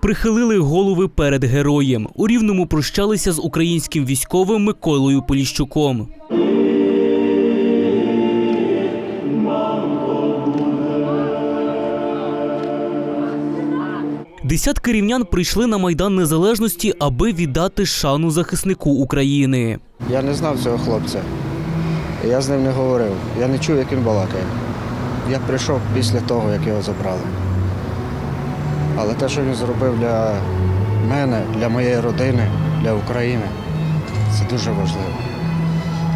Прихилили голови перед героєм. У рівному прощалися з українським військовим Миколою Поліщуком. Десятки рівнян прийшли на майдан незалежності, аби віддати шану захиснику України. Я не знав цього хлопця. Я з ним не говорив. Я не чув, як він балакає. Я прийшов після того, як його забрали. Але те, що він зробив для мене, для моєї родини, для України, це дуже важливо.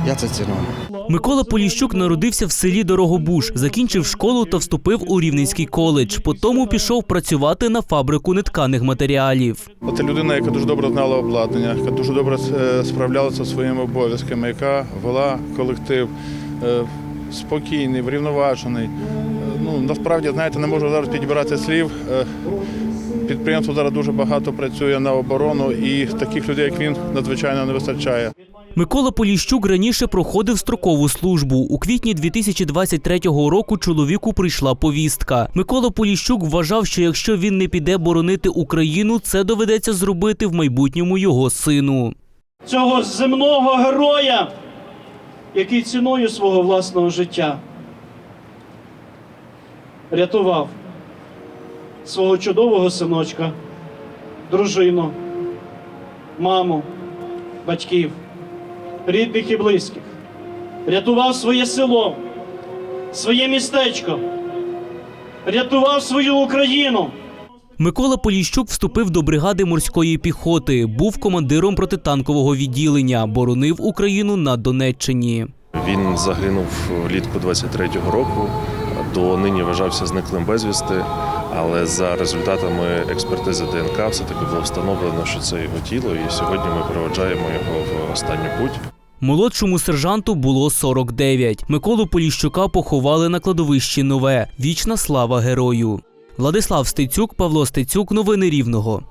Я це ціную. Микола Поліщук народився в селі Дорогобуш, закінчив школу та вступив у Рівненський коледж. Потім пішов працювати на фабрику нетканих матеріалів. Це людина, яка дуже добре знала обладнання, яка дуже добре е, справлялася зі своїми обов'язками, яка вела колектив е, спокійний, врівноважений. Ну, насправді, знаєте, не можу зараз підібрати слів. Е, Підприємство зараз дуже багато працює на оборону, і таких людей, як він, надзвичайно не вистачає. Микола Поліщук раніше проходив строкову службу. У квітні 2023 року чоловіку прийшла повістка. Микола Поліщук вважав, що якщо він не піде боронити Україну, це доведеться зробити в майбутньому його сину. цього земного героя, який ціною свого власного життя рятував свого чудового синочка, дружину, маму, батьків, рідних і близьких, рятував своє село, своє містечко, рятував свою Україну. Микола Поліщук вступив до бригади морської піхоти, був командиром протитанкового відділення, боронив Україну на Донеччині. Він загинув влітку 23-го року. До нині вважався зниклим безвісти, але за результатами експертизи ДНК все-таки було встановлено, що це його тіло, і сьогодні ми проведжаємо його в останню путь. Молодшому сержанту було 49. Миколу Поліщука поховали на кладовищі Нове. Вічна слава герою. Владислав Стецюк, Павло Стецюк. Новини Рівного.